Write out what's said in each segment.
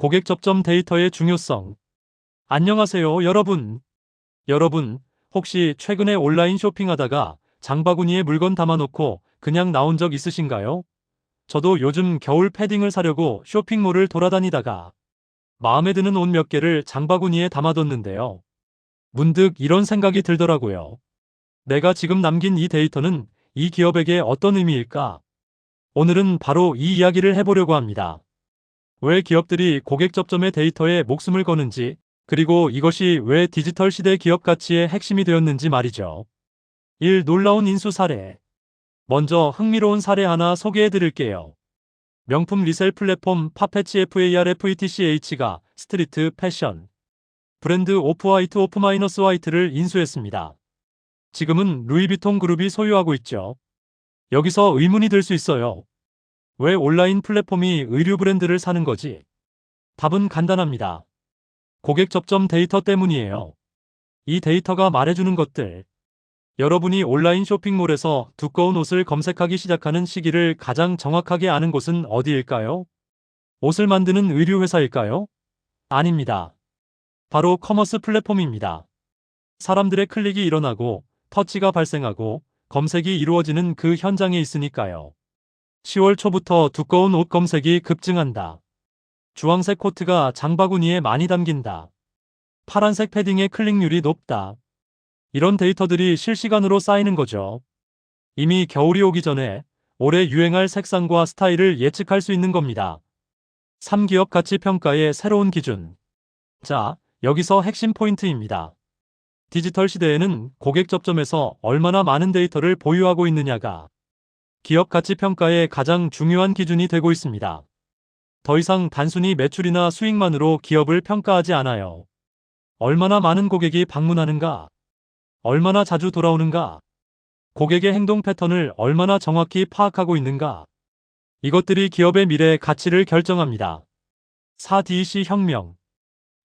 고객 접점 데이터의 중요성. 안녕하세요, 여러분. 여러분, 혹시 최근에 온라인 쇼핑하다가 장바구니에 물건 담아놓고 그냥 나온 적 있으신가요? 저도 요즘 겨울 패딩을 사려고 쇼핑몰을 돌아다니다가 마음에 드는 옷 몇 개를 장바구니에 담아뒀는데요. 문득 이런 생각이 들더라고요. 내가 지금 남긴 이 데이터는 이 기업에게 어떤 의미일까? 오늘은 바로 이 이야기를 해보려고 합니다. 왜 기업들이 고객 접점의 데이터에 목숨을 거는지, 그리고 이것이 왜 디지털 시대 기업 가치의 핵심이 되었는지 말이죠. 1. 놀라운 인수 사례. 먼저 흥미로운 사례 하나 소개해 드릴게요. 명품 리셀 플랫폼 파페치 FARFETCH가 스트리트 패션 브랜드 오프화이트 오프마이너스 화이트를 인수했습니다. 지금은 루이비통 그룹이 소유하고 있죠. 여기서 의문이 들 수 있어요. 왜 온라인 플랫폼이 의류 브랜드를 사는 거지? 답은 간단합니다. 고객 접점 데이터 때문이에요. 이 데이터가 말해주는 것들. 여러분이 온라인 쇼핑몰에서 두꺼운 옷을 검색하기 시작하는 시기를 가장 정확하게 아는 곳은 어디일까요? 옷을 만드는 의류 회사일까요? 아닙니다. 바로 커머스 플랫폼입니다. 사람들의 클릭이 일어나고 터치가 발생하고 검색이 이루어지는 그 현장에 있으니까요. 10월 초부터 두꺼운 옷 검색이 급증한다. 주황색 코트가 장바구니에 많이 담긴다. 파란색 패딩의 클릭률이 높다. 이런 데이터들이 실시간으로 쌓이는 거죠. 이미 겨울이 오기 전에 올해 유행할 색상과 스타일을 예측할 수 있는 겁니다. 3기업 가치 평가의 새로운 기준. 자, 여기서 핵심 포인트입니다. 디지털 시대에는 고객 접점에서 얼마나 많은 데이터를 보유하고 있느냐가 기업 가치 평가의 가장 중요한 기준이 되고 있습니다. 더 이상 단순히 매출이나 수익만으로 기업을 평가하지 않아요. 얼마나 많은 고객이 방문하는가? 얼마나 자주 돌아오는가? 고객의 행동 패턴을 얼마나 정확히 파악하고 있는가? 이것들이 기업의 미래의 가치를 결정합니다. 4DC 혁명.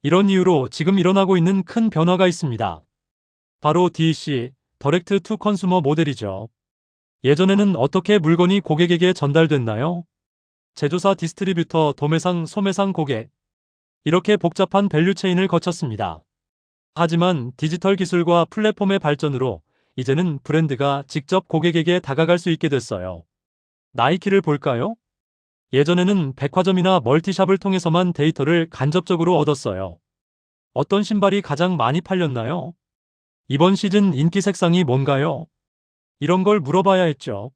이런 이유로 지금 일어나고 있는 큰 변화가 있습니다. 바로 DEC, 더렉트 투 컨슈머 모델이죠. 예전에는 어떻게 물건이 고객에게 전달됐나요? 제조사 디스트리뷰터 도매상 소매상 고객. 이렇게 복잡한 밸류 체인을 거쳤습니다. 하지만 디지털 기술과 플랫폼의 발전으로 이제는 브랜드가 직접 고객에게 다가갈 수 있게 됐어요. 나이키를 볼까요? 예전에는 백화점이나 멀티샵을 통해서만 데이터를 간접적으로 얻었어요. 어떤 신발이 가장 많이 팔렸나요? 이번 시즌 인기 색상이 뭔가요? 이런 걸 물어봐야 했죠.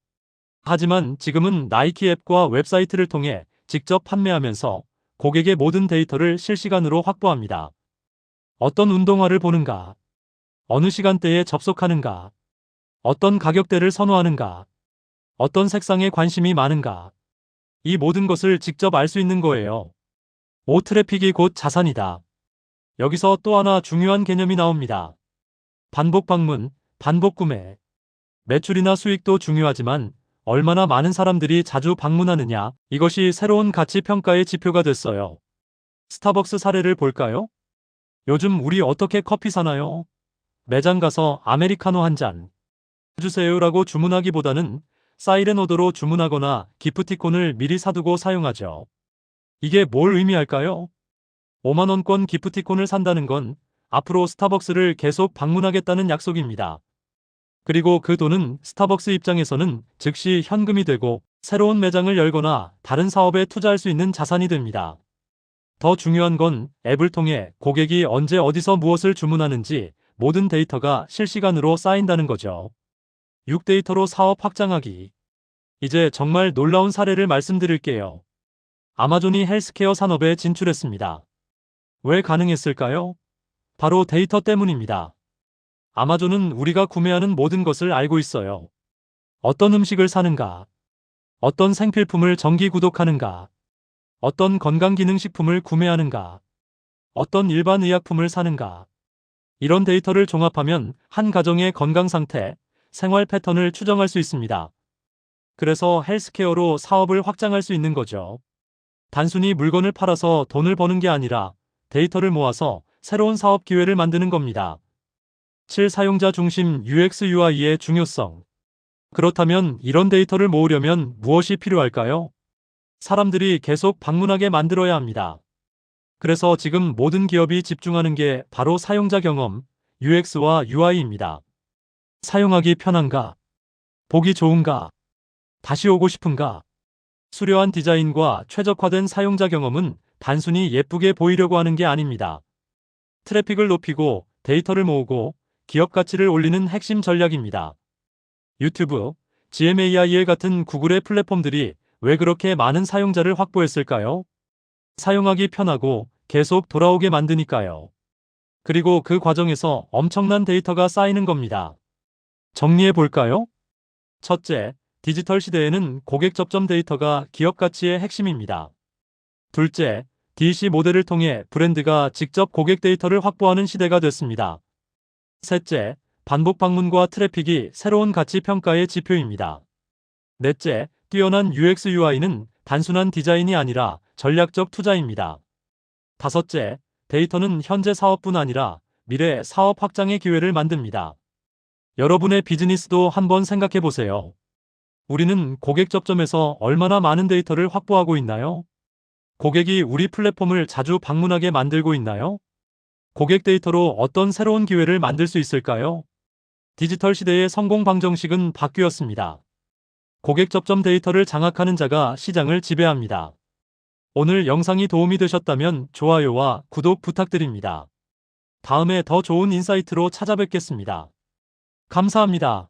하지만 지금은 나이키 앱과 웹사이트를 통해 직접 판매하면서 고객의 모든 데이터를 실시간으로 확보합니다. 어떤 운동화를 보는가? 어느 시간대에 접속하는가? 어떤 가격대를 선호하는가? 어떤 색상에 관심이 많은가? 이 모든 것을 직접 알 수 있는 거예요. 오 트래픽이 곧 자산이다. 여기서 또 하나 중요한 개념이 나옵니다. 반복 방문, 반복 구매. 매출이나 수익도 중요하지만 얼마나 많은 사람들이 자주 방문하느냐, 이것이 새로운 가치 평가의 지표가 됐어요. 스타벅스 사례를 볼까요? 요즘 우리 어떻게 커피 사나요? 매장 가서 아메리카노 한 잔 주세요라고 주문하기보다는 사이렌 오더로 주문하거나 기프티콘을 미리 사두고 사용하죠. 이게 뭘 의미할까요? 5만원권 기프티콘을 산다는 건 앞으로 스타벅스를 계속 방문하겠다는 약속입니다. 그리고 그 돈은 스타벅스 입장에서는 즉시 현금이 되고 새로운 매장을 열거나 다른 사업에 투자할 수 있는 자산이 됩니다. 더 중요한 건 앱을 통해 고객이 언제 어디서 무엇을 주문하는지 모든 데이터가 실시간으로 쌓인다는 거죠. 6데이터로 사업 확장하기. 이제 정말 놀라운 사례를 말씀드릴게요. 아마존이 헬스케어 산업에 진출했습니다. 왜 가능했을까요? 바로 데이터 때문입니다. 아마존은 우리가 구매하는 모든 것을 알고 있어요. 어떤 음식을 사는가? 어떤 생필품을 정기 구독하는가? 어떤 건강기능식품을 구매하는가? 어떤 일반 의약품을 사는가? 이런 데이터를 종합하면 한 가정의 건강 상태, 생활 패턴을 추정할 수 있습니다. 그래서 헬스케어로 사업을 확장할 수 있는 거죠. 단순히 물건을 팔아서 돈을 버는 게 아니라 데이터를 모아서 새로운 사업 기회를 만드는 겁니다. 7. 사용자 중심 UX UI의 중요성. 그렇다면 이런 데이터를 모으려면 무엇이 필요할까요? 사람들이 계속 방문하게 만들어야 합니다. 그래서 지금 모든 기업이 집중하는 게 바로 사용자 경험, UX와 UI입니다. 사용하기 편한가? 보기 좋은가? 다시 오고 싶은가? 수려한 디자인과 최적화된 사용자 경험은 단순히 예쁘게 보이려고 하는 게 아닙니다. 트래픽을 높이고 데이터를 모으고 기업 가치를 올리는 핵심 전략입니다. 유튜브, GMAIL 같은 구글의 플랫폼들이 왜 그렇게 많은 사용자를 확보했을까요? 사용하기 편하고 계속 돌아오게 만드니까요. 그리고 그 과정에서 엄청난 데이터가 쌓이는 겁니다. 정리해 볼까요? 첫째, 디지털 시대에는 고객 접점 데이터가 기업 가치의 핵심입니다. 둘째, DC 모델을 통해 브랜드가 직접 고객 데이터를 확보하는 시대가 됐습니다. 셋째, 반복 방문과 트래픽이 새로운 가치 평가의 지표입니다. 넷째, 뛰어난 UX UI는 단순한 디자인이 아니라 전략적 투자입니다. 다섯째, 데이터는 현재 사업뿐 아니라 미래 사업 확장의 기회를 만듭니다. 여러분의 비즈니스도 한번 생각해 보세요. 우리는 고객 접점에서 얼마나 많은 데이터를 확보하고 있나요? 고객이 우리 플랫폼을 자주 방문하게 만들고 있나요? 고객 데이터로 어떤 새로운 기회를 만들 수 있을까요? 디지털 시대의 성공 방정식은 바뀌었습니다. 고객 접점 데이터를 장악하는 자가 시장을 지배합니다. 오늘 영상이 도움이 되셨다면 좋아요와 구독 부탁드립니다. 다음에 더 좋은 인사이트로 찾아뵙겠습니다. 감사합니다.